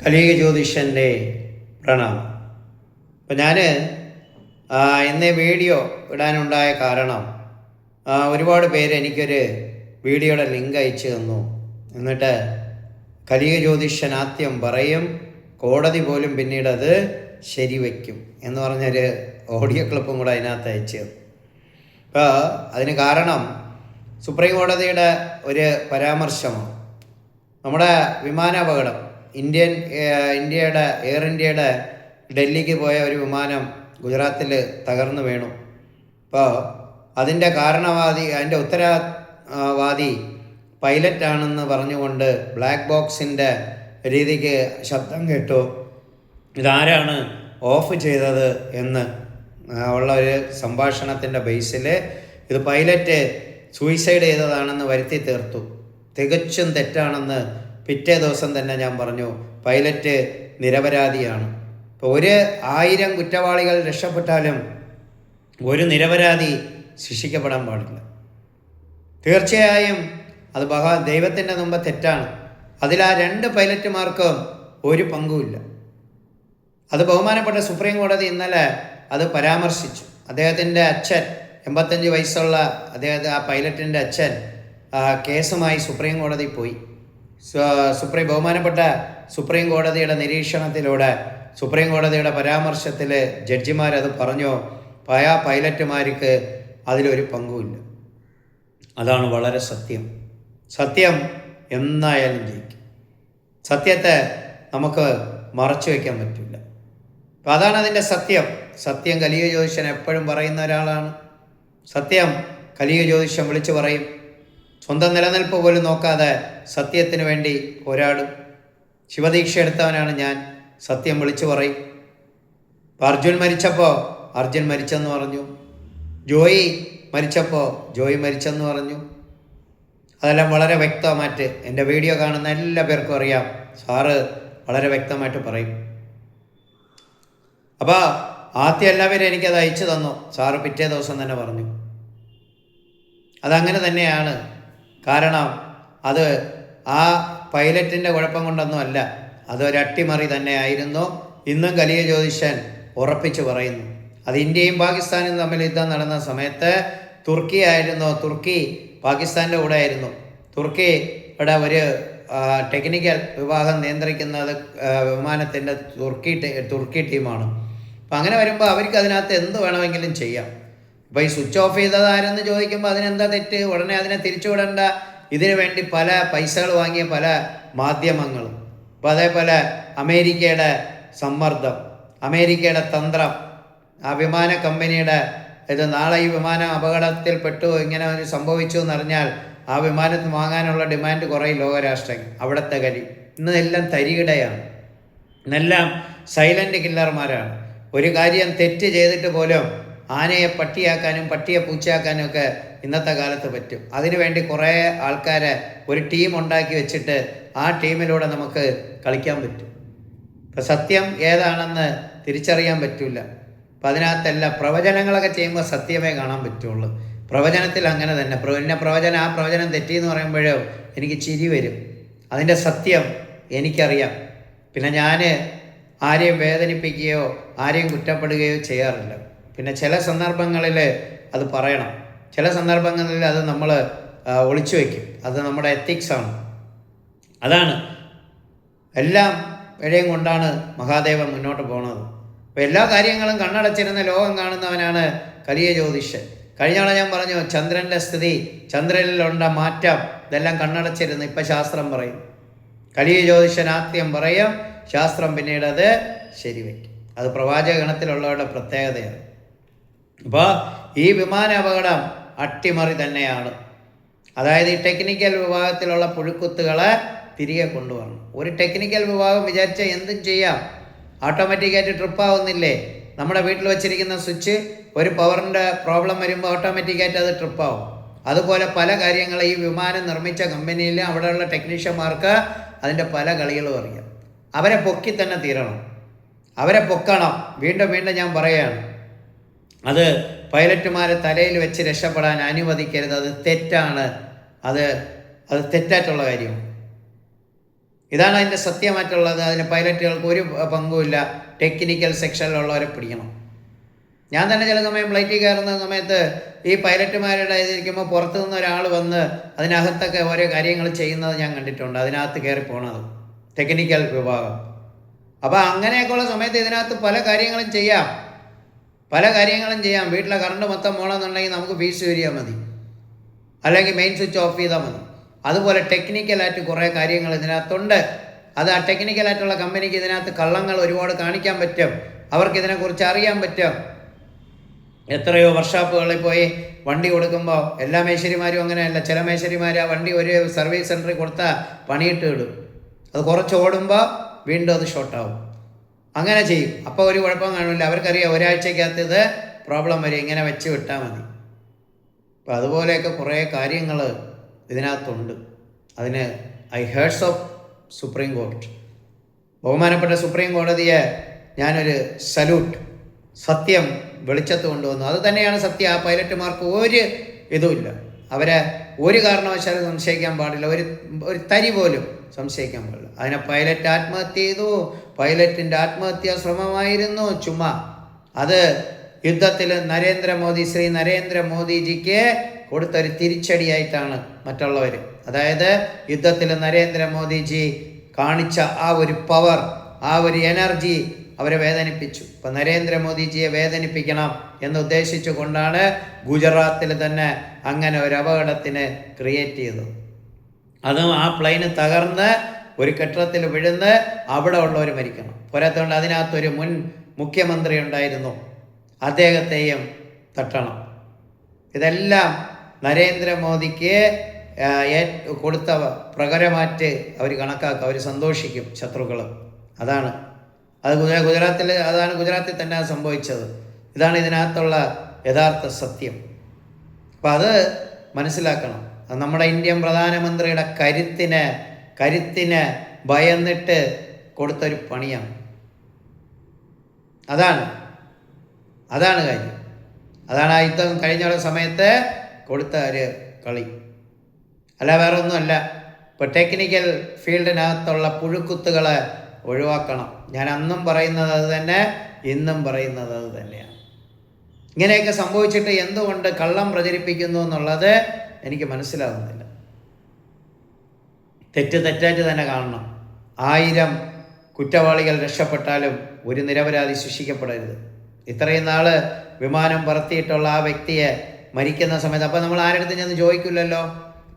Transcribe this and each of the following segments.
കലിക ജ്യോതിഷന്റെ പ്രണാമം അപ്പോൾ ഞാൻ ഇന്ന് വീഡിയോ ഇടാനുണ്ടായ കാരണം ഒരുപാട് പേര് എനിക്കൊരു വീഡിയോയുടെ ലിങ്ക് അയച്ചു തന്നു. എന്നിട്ട് കലിക ജ്യോതിഷൻ ആദ്യം പറയും കോടതി പോലും പിന്നീട് അത് ശരിവയ്ക്കും എന്ന് പറഞ്ഞൊരു ഓഡിയോ ക്ലിപ്പും കൂടെ അതിനകത്ത് അയച്ചു അപ്പോൾ അതിന് കാരണം സുപ്രീം കോടതിയുടെ ഒരു പരാമർശമാണ്. നമ്മുടെ വിമാനാപകടം ഇന്ത്യൻ ഇന്ത്യയുടെ എയർ ഇന്ത്യയുടെ ഡൽഹിക്ക് പോയ ഒരു വിമാനം ഗുജറാത്തിൽ തകർന്നു വീണു. അപ്പോൾ അതിന്റെ കാരണവാദി അതിന്റെ ഉത്തരവാദി പൈലറ്റാണെന്ന് പറഞ്ഞുകൊണ്ട് ബ്ലാക്ക് ബോക്സിന്റെ രീതിക്ക് ശബ്ദം കേട്ടു. ഇതാരാണ് ഓഫ് ചെയ്തത് എന്ന് ഉള്ള ഒരു സംഭാഷണത്തിന്റെ ബേസിൽ ഇത് പൈലറ്റ് സൂയിസൈഡ് ചെയ്തതാണെന്ന് വരുത്തി തീർത്തു. തികച്ചും തെറ്റാണെന്ന് പിറ്റേ ദിവസം തന്നെ ഞാൻ പറഞ്ഞു പൈലറ്റ് നിരപരാധിയാണ്. ഇപ്പോൾ ഒരു ആയിരം കുറ്റവാളികൾ രക്ഷപ്പെട്ടാലും ഒരു നിരപരാധി ശിക്ഷിക്കപ്പെടാൻ പാടില്ല. തീർച്ചയായും അത് ഭഗവാ ദൈവത്തിന്റെ മുമ്പ് തെറ്റാണ്. അതിൽ ആ രണ്ട് പൈലറ്റുമാർക്കും ഒരു പങ്കുമില്ല അത് ബഹുമാനപ്പെട്ട സുപ്രീം കോടതി ഇന്നലെ അത് പരാമർശിച്ചു. അദ്ദേഹത്തിന്റെ അച്ഛൻ എൺപത്തഞ്ച് വയസ്സുള്ള അദ്ദേഹത്തെ ആ പൈലറ്റിന്റെ അച്ഛൻ കേസുമായി സുപ്രീം കോടതി പോയി. സുപ്രീം ബഹുമാനപ്പെട്ട സുപ്രീം കോടതിയുടെ നിരീക്ഷണത്തിലൂടെ സുപ്രീം കോടതിയുടെ പരാമർശത്തിൽ ജഡ്ജിമാരത് പറഞ്ഞു. പയ പൈലറ്റുമാർക്ക് അതിലൊരു പങ്കുമില്ല. അതാണ് വളരെ സത്യം. സത്യം എന്നായാലും ജയിക്കും. സത്യത്തെ നമുക്ക് മറച്ചു വയ്ക്കാൻ പറ്റില്ല. അപ്പം അതാണ് അതിന്റെ സത്യം. സത്യം കലിയ ജ്യോതിഷൻ എപ്പോഴും പറയുന്ന ഒരാളാണ്. സത്യം കലിയ ജ്യോതിഷം വിളിച്ചു പറയും. സ്വന്തം നിലനിൽപ്പ് പോലും നോക്കാതെ സത്യത്തിന് വേണ്ടി പോരാടും. ശിവദീക്ഷ എടുത്തവനാണ് ഞാൻ സത്യം വിളിച്ചു പറയും. അർജുൻ മരിച്ചപ്പോൾ അർജുൻ മരിച്ചെന്ന് പറഞ്ഞു. ജോയി മരിച്ചപ്പോൾ ജോയി മരിച്ചെന്ന് പറഞ്ഞു. അതെല്ലാം വളരെ വ്യക്തമായിട്ട് എന്റെ വീഡിയോ കാണുന്ന എല്ലാ പേർക്കും അറിയാം. സാറ് വളരെ വ്യക്തമായിട്ട് പറയും. അപ്പോൾ ആദ്യം എല്ലാവരും എനിക്കത് അയച്ചു തന്നു. സാറ് പിറ്റേ ദിവസം തന്നെ പറഞ്ഞു. അതങ്ങനെ തന്നെയാണ് കാരണം അത് ആ പൈലറ്റിന്റെ കുഴപ്പം കൊണ്ടൊന്നും അല്ല. അതൊരട്ടിമറി തന്നെയായിരുന്നു ഇന്നും കലിയ ജ്യോതിഷൻ ഉറപ്പിച്ചു പറയുന്നു. അത് ഇന്ത്യയും പാകിസ്ഥാനും തമ്മിൽ യുദ്ധം നടന്ന സമയത്ത് തുർക്കി ആയിരുന്നു. തുർക്കി പാകിസ്ഥാന്റെ കൂടെ ആയിരുന്നു. തുർക്കിയുടെ ഒരു ടെക്നിക്കൽ വിഭാഗം നിയന്ത്രിക്കുന്നത് വിമാനത്തിന്റെ തുർക്കി തുർക്കി ടീമാണ്. അപ്പം അങ്ങനെ വരുമ്പോൾ അവർക്ക് അതിനകത്ത് എന്ത് വേണമെങ്കിലും ചെയ്യാം. ഇപ്പോൾ ഈ സ്വിച്ച് ഓഫ് ചെയ്തത് ആരെന്ന് ചോദിക്കുമ്പോൾ അതിനെന്താ തെറ്റ്? ഉടനെ അതിനെ തിരിച്ചുവിടേണ്ട. ഇതിനു വേണ്ടി പല പൈസകൾ വാങ്ങിയ പല മാധ്യമങ്ങളും. അപ്പോൾ അതേപോലെ അമേരിക്കയുടെ സമ്മർദ്ദം അമേരിക്കയുടെ തന്ത്രം ആ വിമാന കമ്പനിയുടെ ഇത് നാളെ ഈ വിമാനം അപകടത്തിൽപ്പെട്ടു ഇങ്ങനെ സംഭവിച്ചു എന്നറിഞ്ഞാൽ ആ വിമാനത്തിന് വാങ്ങാനുള്ള ഡിമാൻഡ് കുറേ ലോകരാഷ്ട്രങ്ങൾ അവിടുത്തെ കരി ഇന്നെല്ലാം തരികിടയാണ്. ഇന്നെല്ലാം സൈലന്റ് കില്ലർമാരാണ് ഒരു കാര്യം തെറ്റ് ചെയ്തിട്ട് പോലും ആനയെ പട്ടിയാക്കാനും പട്ടിയെ പൂച്ചയാക്കാനും ഒക്കെ ഇന്നത്തെ കാലത്ത് പറ്റും. അതിനുവേണ്ടി കുറേ ആൾക്കാരെ ഒരു ടീം ഉണ്ടാക്കി വെച്ചിട്ട് ആ ടീമിലൂടെ നമുക്ക് കളിക്കാൻ പറ്റും. ഇപ്പം സത്യം ഏതാണെന്ന് തിരിച്ചറിയാൻ പറ്റില്ല അപ്പം അതിനകത്തെല്ലാം പ്രവചനങ്ങളൊക്കെ ചെയ്യുമ്പോൾ സത്യമേ കാണാൻ പറ്റുള്ളൂ. പ്രവചനത്തിൽ അങ്ങനെ തന്നെ. എന്നെ പ്രവചനം ആ പ്രവചനം തെറ്റിയെന്ന് പറയുമ്പോഴോ എനിക്ക് ചിരി വരും. അതിന്റെ സത്യം എനിക്കറിയാം. പിന്നെ ഞാൻ ആരെയും വേദനിപ്പിക്കുകയോ ആരെയും കുറ്റപ്പെടുകയോ ചെയ്യാറില്ല. പിന്നെ ചില സന്ദർഭങ്ങളിൽ അത് പറയണം. ചില സന്ദർഭങ്ങളിൽ അത് നമ്മൾ ഒളിച്ചു വയ്ക്കും അത് നമ്മുടെ എത്തിക്സാണ് അതാണ്. എല്ലാം ഇഴയും കൊണ്ടാണ് മഹാദേവൻ മുന്നോട്ട് പോണത്. അപ്പോൾ എല്ലാ കാര്യങ്ങളും കണ്ണടച്ചിരുന്ന ലോകം കാണുന്നവനാണ് കലിയ ജ്യോതിഷൻ. കഴിഞ്ഞ ഞാൻ പറഞ്ഞു ചന്ദ്രന്റെ സ്ഥിതി ചന്ദ്രനിലുണ്ട മാറ്റം ഇതെല്ലാം കണ്ണടച്ചിരുന്ന് ഇപ്പം ശാസ്ത്രം പറയും. കലിയ ജ്യോതിഷൻ ആദ്യം പറയും ശാസ്ത്രം പിന്നീട് അത് ശരിവയ്ക്കും അത് പ്രവാചക ഗണത്തിലുള്ളവരുടെ പ്രത്യേകതയാണ്. അപ്പോൾ ഈ വിമാന അപകടം അട്ടിമറി തന്നെയാണ്. അതായത് ഈ ടെക്നിക്കൽ വിഭാഗത്തിലുള്ള പുഴുക്കുത്തുകളെ തിരികെ കൊണ്ടുവരണം. ഒരു ടെക്നിക്കൽ വിഭാഗം വിചാരിച്ചാൽ എന്തും ചെയ്യാം. ഓട്ടോമാറ്റിക്കായിട്ട് ട്രിപ്പ് ആവുന്നില്ലേ? നമ്മുടെ വീട്ടിൽ വെച്ചിരിക്കുന്ന സ്വിച്ച് ഒരു പവറിന്റെ പ്രോബ്ലം വരുമ്പോൾ ഓട്ടോമാറ്റിക്കായിട്ട് അത് ട്രിപ്പ് ആവും. അതുപോലെ പല കാര്യങ്ങൾ ഈ വിമാനം നിർമ്മിച്ച കമ്പനിയിൽ അവിടെയുള്ള ടെക്നീഷ്യന്മാർക്ക് അതിന്റെ പല കളികളും അറിയാം. അവരെ പൊക്കി തന്നെ തീരണം. അവരെ പൊക്കണം. വീണ്ടും വീണ്ടും ഞാൻ പറയുകയാണ്. അത് പൈലറ്റുമാരെ തലയിൽ വെച്ച് രക്ഷപ്പെടാൻ അനുവദിക്കരുത്. അത് തെറ്റാണ്. അത് അത് തെറ്റായിട്ടുള്ള കാര്യമാണ് ഇതാണ് അതിന്റെ സത്യമായിട്ടുള്ളത്. അതിന് പൈലറ്റുകൾക്ക് ഒരു പങ്കുമില്ല. ടെക്നിക്കൽ സെക്ഷനിലുള്ളവരെ പിടിക്കണം. ഞാൻ തന്നെ ചില സമയം ഫ്ലൈറ്റിൽ കയറുന്ന സമയത്ത് ഈ പൈലറ്റുമാരുടെ ഇതിരിക്കുമ്പോൾ പുറത്തു നിന്ന് ഒരാൾ വന്ന് അതിനകത്തൊക്കെ ഓരോ കാര്യങ്ങൾ ചെയ്യുന്നത് ഞാൻ കണ്ടിട്ടുണ്ട്. അതിനകത്ത് കയറി പോണത്. ടെക്നിക്കൽ വിഭാഗം. അപ്പോൾ അങ്ങനെയൊക്കെയുള്ള സമയത്ത് ഇതിനകത്ത് പല കാര്യങ്ങളും ചെയ്യാം. പല കാര്യങ്ങളും ചെയ്യാം. വീട്ടിലെ കറണ്ട് മൊത്തം പോകണമെന്നുണ്ടെങ്കിൽ നമുക്ക് ഫീസ് വരിക മതി. അല്ലെങ്കിൽ മെയിൻ സ്വിച്ച് ഓഫ് ചെയ്താൽ മതി. അതുപോലെ ടെക്നിക്കലായിട്ട് കുറേ കാര്യങ്ങൾ ഇതിനകത്തുണ്ട്. അത് ആ ടെക്നിക്കലായിട്ടുള്ള കമ്പനിക്ക് ഇതിനകത്ത് കള്ളങ്ങൾ ഒരുപാട് കാണിക്കാൻ പറ്റും. അവർക്ക് ഇതിനെക്കുറിച്ച് അറിയാൻ പറ്റും. എത്രയോ വർക്ക്ഷോപ്പുകളിൽ പോയി വണ്ടി കൊടുക്കുമ്പോൾ എല്ലാ മേശരിമാരും അങ്ങനെയല്ല. ചില മേശരിമാർ ആ വണ്ടി ഒരു സർവീസ് സെന്ററിൽ കൊടുത്താൽ പണിയിട്ട് ഇടും. അത് കുറച്ച് ഓടുമ്പോൾ വീണ്ടും അത് ഷോർട്ടാവും അങ്ങനെ ചെയ്യും. അപ്പോൾ ഒരു കുഴപ്പം കാണില്ല അവർക്കറിയാം ഒരാഴ്ചക്കകത്ത് ഇത് പ്രോബ്ലം വരും. ഇങ്ങനെ വെച്ച് വിട്ടാൽ മതി. അപ്പം അതുപോലെയൊക്കെ കുറേ കാര്യങ്ങൾ ഇതിനകത്തുണ്ട്. അതിന് I hers of supreme court ബഹുമാനപ്പെട്ട സുപ്രീം കോടതിയെ ഞാനൊരു സല്യൂട്ട് സത്യം വെളിച്ചത്ത് കൊണ്ടുവന്നു. അത് തന്നെയാണ് സത്യം. ആ പൈലറ്റുമാർക്ക് ഒരു ഇതുമില്ല. അവരെ ഒരു കാരണവശാലും സംശയിക്കാൻ പാടില്ല. ഒരു ഒരു തരി പോലും സംശയിക്കാൻ പാടില്ല. അതിനെ പൈലറ്റ് ആത്മഹത്യ ചെയ്തു. പൈലറ്റിന്റെ ആത്മഹത്യാ ശ്രമമായിരുന്നു. ചുമ്മാ. അത് യുദ്ധത്തിൽ നരേന്ദ്രമോദി ശ്രീ നരേന്ദ്രമോദിജിക്ക് കൊടുത്തൊരു തിരിച്ചടിയായിട്ടാണ് മറ്റുള്ളവർ അതായത് യുദ്ധത്തിൽ നരേന്ദ്രമോദിജി കാണിച്ച ആ ഒരു പവർ ആ ഒരു എനർജി അവരെ വേദനിപ്പിച്ചു. ഇപ്പം നരേന്ദ്രമോദിജിയെ വേദനിപ്പിക്കണം എന്ന് ഉദ്ദേശിച്ചു കൊണ്ടാണ് ഗുജറാത്തിൽ തന്നെ അങ്ങനെ ഒരു അപകടത്തിന് ക്രിയേറ്റ് ചെയ്തത്. അതും ആ പ്ലെയിന് തകർന്ന് ഒരു കെട്ടിടത്തിൽ വിഴുന്ന് അവിടെ ഉള്ളവർ മരിക്കണം. പോരാത്തതുകൊണ്ട് അതിനകത്തൊരു മുൻ മുഖ്യമന്ത്രി ഉണ്ടായിരുന്നു. അദ്ദേഹത്തെയും തട്ടണം. ഇതെല്ലാം നരേന്ദ്രമോദിക്ക് കൊടുത്ത പ്രകരമാറ്റ് അവർ കണക്കാക്കും. അവർ സന്തോഷിക്കും ശത്രുക്കൾ അതാണ്. അത് ഗുജ ഗുജറാത്തിൽ അതാണ് ഗുജറാത്തിൽ തന്നെ സംഭവിച്ചത്. ഇതാണ് ഇതിനകത്തുള്ള യഥാർത്ഥ സത്യം. അപ്പം അത് മനസ്സിലാക്കണം. നമ്മുടെ ഇന്ത്യൻ പ്രധാനമന്ത്രിയുടെ കരുത്തിന് കരുത്തിന് ഭയന്നിട്ട് കൊടുത്തൊരു പണിയാണ്. അതാണ്. അതാണ് കാര്യം. അതാണ് ആ യുദ്ധം കഴിഞ്ഞ സമയത്ത് കൊടുത്ത ഒരു കളി. അല്ല വേറെ ഒന്നുമല്ല ഇപ്പോൾ ടെക്നിക്കൽ ഫീൽഡിനകത്തുള്ള പുഴുക്കുത്തുകളെ ഒഴിവാക്കണം. ഞാൻ അന്നും പറയുന്നത് അത് തന്നെ ഇന്നും പറയുന്നത് അത് തന്നെയാണ്. ഇങ്ങനെയൊക്കെ സംഭവിച്ചിട്ട് എന്തുകൊണ്ട് കള്ളം പ്രചരിപ്പിക്കുന്നു എന്നുള്ളത് എനിക്ക് മനസ്സിലാകുന്നില്ല തെറ്റ് തെറ്റായിട്ട് തന്നെ കാണണം. ആയിരം കുറ്റവാളികൾ രക്ഷപ്പെട്ടാലും ഒരു നിരപരാധി ശിക്ഷിക്കപ്പെടരുത്. ഇത്രയും നാൾ വിമാനം പറത്തിയിട്ടുള്ള ആ വ്യക്തിയെ മരിക്കുന്ന സമയത്ത് അപ്പോൾ നമ്മൾ ആരുടെ അടുത്ത് ചെന്ന് ചോദിക്കില്ലല്ലോ?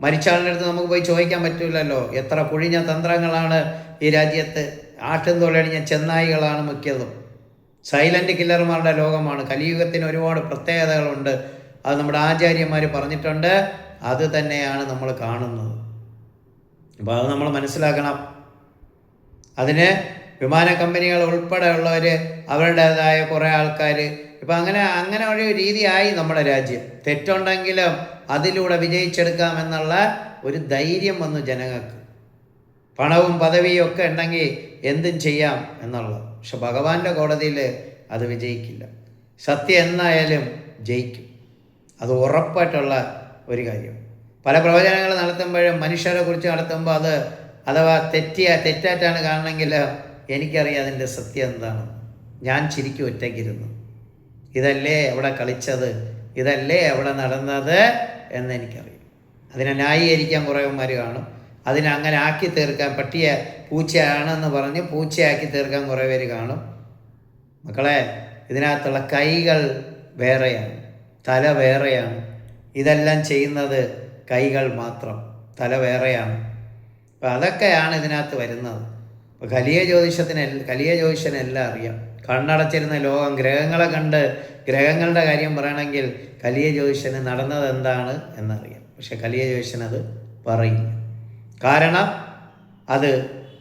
മരിച്ചാളിന്റെ അടുത്ത് നമുക്ക് പോയി ചോദിക്കാൻ പറ്റില്ലല്ലോ? എത്ര കുഴിഞ്ഞ തന്ത്രങ്ങളാണ് ഈ രാജ്യത്ത്? ആട്ടും തൊഴിലടിഞ്ഞ ചെന്നായികളാണ് മിക്കതും. സൈലന്റ് കില്ലർമാരുടെ ലോകമാണ്. കലിയുഗത്തിന് ഒരുപാട് പ്രത്യേകതകളുണ്ട്. അത് നമ്മുടെ ആചാര്യന്മാർ പറഞ്ഞിട്ടുണ്ട്. അത് തന്നെയാണ് നമ്മൾ കാണുന്നത്. അപ്പോൾ അത് നമ്മൾ മനസ്സിലാക്കണം. അതിന് വിമാന കമ്പനികൾ ഉൾപ്പെടെയുള്ളവർ അവരുടേതായ കുറേ ആൾക്കാർ ഇപ്പം അങ്ങനെ അങ്ങനെ ഒരു രീതിയായി നമ്മുടെ രാജ്യം. തെറ്റുണ്ടെങ്കിലും അതിലൂടെ വിജയിച്ചെടുക്കാമെന്നുള്ള ഒരു ധൈര്യം വന്നു ജനങ്ങൾക്ക്. പണവും പദവിയും ഒക്കെ ഉണ്ടെങ്കിൽ എന്തും ചെയ്യാം എന്നുള്ളത്. പക്ഷെ ഭഗവാന്റെ കോടതിയിൽ അത് വിജയിക്കില്ല. സത്യം എന്നായാലും ജയിക്കും. അത് ഉറപ്പായിട്ടുള്ള ഒരു കാര്യം. പല പ്രവചനങ്ങൾ നടത്തുമ്പോഴും മനുഷ്യരെ കുറിച്ച് നടത്തുമ്പോൾ അത് അഥവാ തെറ്റിയ തെറ്റായിട്ടാണ് കാണണമെങ്കിൽ എനിക്കറിയാം അതിന്റെ സത്യം എന്താണ്. ഞാൻ ചിരിക്കും ഒറ്റയ്ക്കിരുന്നു. ഇതല്ലേ അവിടെ കളിച്ചത്? ഇതല്ലേ അവിടെ നടന്നത് എന്ന് എനിക്കറിയാം. അതിനെ ന്യായീകരിക്കാൻ കുറേമാർ കാണും. അതിനെ അങ്ങനെ ആക്കി തീർക്കാൻ പട്ടിയെ പൂച്ചയാണെന്ന് പറഞ്ഞ് പൂച്ചയാക്കി തീർക്കാൻ കുറേ പേര് കാണും. മക്കളെ ഇതിനകത്തുള്ള കൈകൾ വേറെയാണ്. തല വേറെയാണ്. ഇതെല്ലാം ചെയ്യുന്നത് കൈകൾ മാത്രം തല വേറെയാണ്. അപ്പം അതൊക്കെയാണ് ഇതിനകത്ത് വരുന്നത്. അപ്പോൾ കലിയ ജ്യോതിഷത്തിന് കലിയ ജ്യോതിഷനെല്ലാം അറിയാം. കണ്ണടച്ചിരുന്ന ലോകം ഗ്രഹങ്ങളെ കണ്ട് ഗ്രഹങ്ങളുടെ കാര്യം പറയണമെങ്കിൽ കലിയ ജ്യോതിഷന് നടന്നത് എന്താണ് എന്നറിയാം. പക്ഷെ കലിയ ജ്യോതിഷൻ അത് പറയില്ല. കാരണം അത്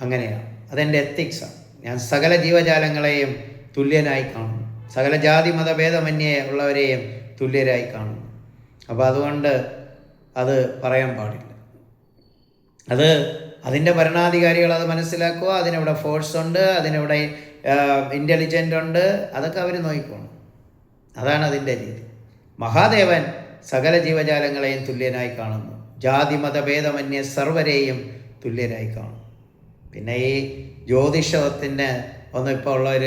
അങ്ങനെയാണ്. അതെന്റെ എത്തിക്സാണ് ഞാൻ സകല ജീവജാലങ്ങളെയും തുല്യനായി കാണുന്നു. സകല ജാതി മതഭേദമന്യേ ഉള്ളവരെയും തുല്യരായി കാണുന്നു. അപ്പോൾ അതുകൊണ്ട് അത് പറയാൻ പാടില്ല. അത് അതിന്റെ ഭരണാധികാരികൾ അത് മനസ്സിലാക്കുക അതിനവിടെ ഫോഴ്സ് ഉണ്ട് അതിനവിടെ ഇന്റലിജന്റ് ഉണ്ട് അതൊക്കെ അവർ നോക്കിക്കോണം അതാണ് അതിന്റെ രീതി. മഹാദേവൻ സകല ജീവജാലങ്ങളെയും തുല്യനായി കാണുന്നു. ജാതി മതഭേദമന്യ സർവരെയും തുല്യരായി കാണും പിന്നെ ഈ ജ്യോതിഷത്തിന് ഒന്നും ഇപ്പോൾ ഉള്ളവർ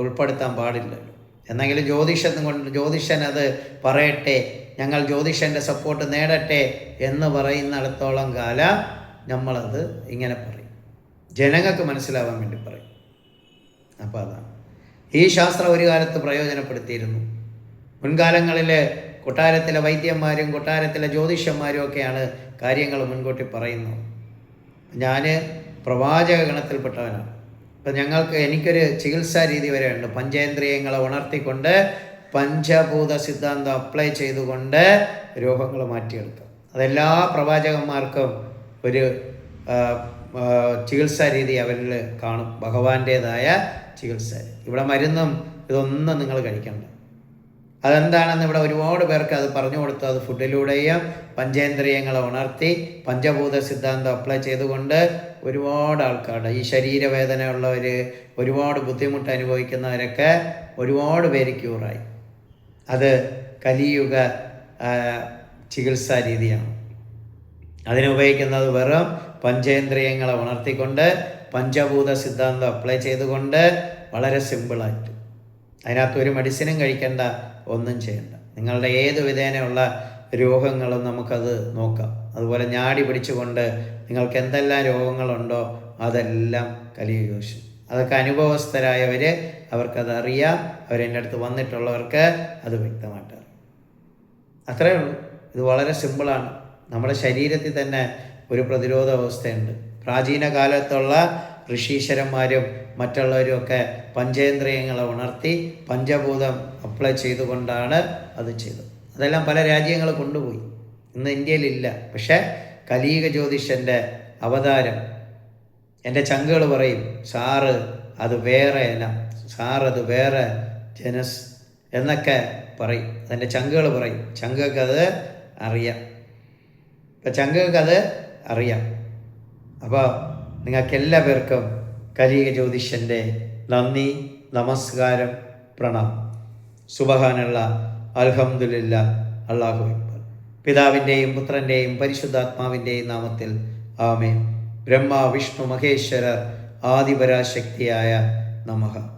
ഉൾപ്പെടുത്താൻ പാടില്ലല്ലോ. എന്നെങ്കിലും ജ്യോതിഷം കൊണ്ട് ജ്യോതിഷൻ അത് പറയട്ടെ ഞങ്ങൾ ജ്യോതിഷന്റെ സപ്പോർട്ട് നേടട്ടെ എന്ന് പറയുന്നിടത്തോളം കാലം നമ്മളത് ഇങ്ങനെ പറയും. ജനങ്ങൾക്ക് മനസ്സിലാവാൻ വേണ്ടി പറയും. അപ്പോൾ അതാണ്. ഈ ശാസ്ത്രം ഒരു കാലത്ത് പ്രയോജനപ്പെടുത്തിയിരുന്നു. മുൻകാലങ്ങളിൽ കൊട്ടാരത്തിലെ വൈദ്യന്മാരും കൊട്ടാരത്തിലെ ജ്യോതിഷന്മാരും ഒക്കെയാണ് കാര്യങ്ങൾ മുൻകൂട്ടി പറയുന്നത്. ഞാൻ പ്രവാചക ഗണത്തിൽപ്പെട്ടവനാണ്. ഇപ്പം ഞങ്ങൾക്ക് എനിക്കൊരു ചികിത്സാ രീതി വരെ ഉണ്ട് പഞ്ചേന്ദ്രിയങ്ങളെ ഉണർത്തിക്കൊണ്ട് പഞ്ചഭൂത സിദ്ധാന്തം അപ്ലൈ ചെയ്തുകൊണ്ട് രോഗങ്ങൾ മാറ്റിയെടുക്കാം അതെല്ലാ പ്രവാചകന്മാർക്കും ഒരു ചികിത്സാ രീതി അവരിൽ കാണും. ഭഗവാന്റേതായ ചികിത്സ. ഇവിടെ മരുന്നും ഇതൊന്നും നിങ്ങൾ കഴിക്കണ്ട. അതെന്താണെന്ന് ഇവിടെ ഒരുപാട് പേർക്ക് അത് പറഞ്ഞു കൊടുത്തു അത് ഫുഡിലൂടെയും പഞ്ചേന്ദ്രിയങ്ങളെ ഉണർത്തി പഞ്ചഭൂത സിദ്ധാന്തം അപ്ലൈ ചെയ്തുകൊണ്ട് ഒരുപാട് ആൾക്കാരുടെ ഈ ശരീരവേദന ഉള്ളവർ ഒരുപാട് ബുദ്ധിമുട്ട് അനുഭവിക്കുന്നവരൊക്കെ ഒരുപാട് പേര് ക്യൂറായി കലിയുഗ ചികിത്സാ രീതിയാണ്. അതിനുപയോഗിക്കുന്നത് വെറും പഞ്ചേന്ദ്രിയങ്ങളെ ഉണർത്തിക്കൊണ്ട് പഞ്ചഭൂത സിദ്ധാന്തം അപ്ലൈ ചെയ്തുകൊണ്ട് വളരെ സിമ്പിളായിട്ട് അതിനകത്ത് ഒരു മെഡിസിനും കഴിക്കേണ്ട ഒന്നും ചെയ്യണ്ട. നിങ്ങളുടെ ഏത് വിധേനയുള്ള രോഗങ്ങളും നമുക്കത് നോക്കാം. അതുപോലെ ഞാടി പിടിച്ചുകൊണ്ട് നിങ്ങൾക്ക് എന്തെല്ലാം രോഗങ്ങളുണ്ടോ അതെല്ലാം കലിയോഷം അതൊക്കെ അനുഭവസ്ഥരായവർ അവർക്കത് അറിയാം അവരെന്റെ അടുത്ത് വന്നിട്ടുള്ളവർക്ക് അത് വ്യക്തമായിട്ട് അറിയാം അത്രയേ ഉള്ളൂ. ഇത് വളരെ സിമ്പിളാണ്. നമ്മുടെ ശരീരത്തിൽ തന്നെ ഒരു പ്രതിരോധ അവസ്ഥയുണ്ട്. പ്രാചീന കാലത്തുള്ള ഋഷീശ്വരന്മാരും മറ്റുള്ളവരും ഒക്കെ പഞ്ചേന്ദ്രിയങ്ങളെ ഉണർത്തി പഞ്ചഭൂതം അപ്ലൈ ചെയ്തുകൊണ്ടാണ് അത് ചെയ്തത്. അതെല്ലാം പല രാജ്യങ്ങൾ കൊണ്ടുപോയി. ഇന്ന് ഇന്ത്യയിലില്ല. പക്ഷേ കലീക ജ്യോതിഷന്റെ അവതാരം എന്റെ ചങ്കുകൾ പറയും സാറ് അത് വേറെ ഇനം. സാർ അത് വേറെ ജനസ് എന്നൊക്കെ പറയും. അതിന്റെ ചങ്കുകൾ പറയും. ചങ്കുകൾക്ക് അത് അറിയാം. ഇപ്പം ചങ്കുകൾക്ക് അത് അറിയാം. അപ്പോൾ നിങ്ങൾക്ക് എല്ലാ പേർക്കും കലിക ജ്യോതിഷന്റെ നന്ദി നമസ്കാരം പ്രണാം സുബഹാനുള്ള അലഹമുല്ല അള്ളാഹു പിതാവിന്റെയും പുത്രന്റെയും പരിശുദ്ധാത്മാവിന്റെയും നാമത്തിൽ ആമേ ബ്രഹ്മ വിഷ്ണു മഹേശ്വരർ ആദിപരാശക്തിയായ നമഃ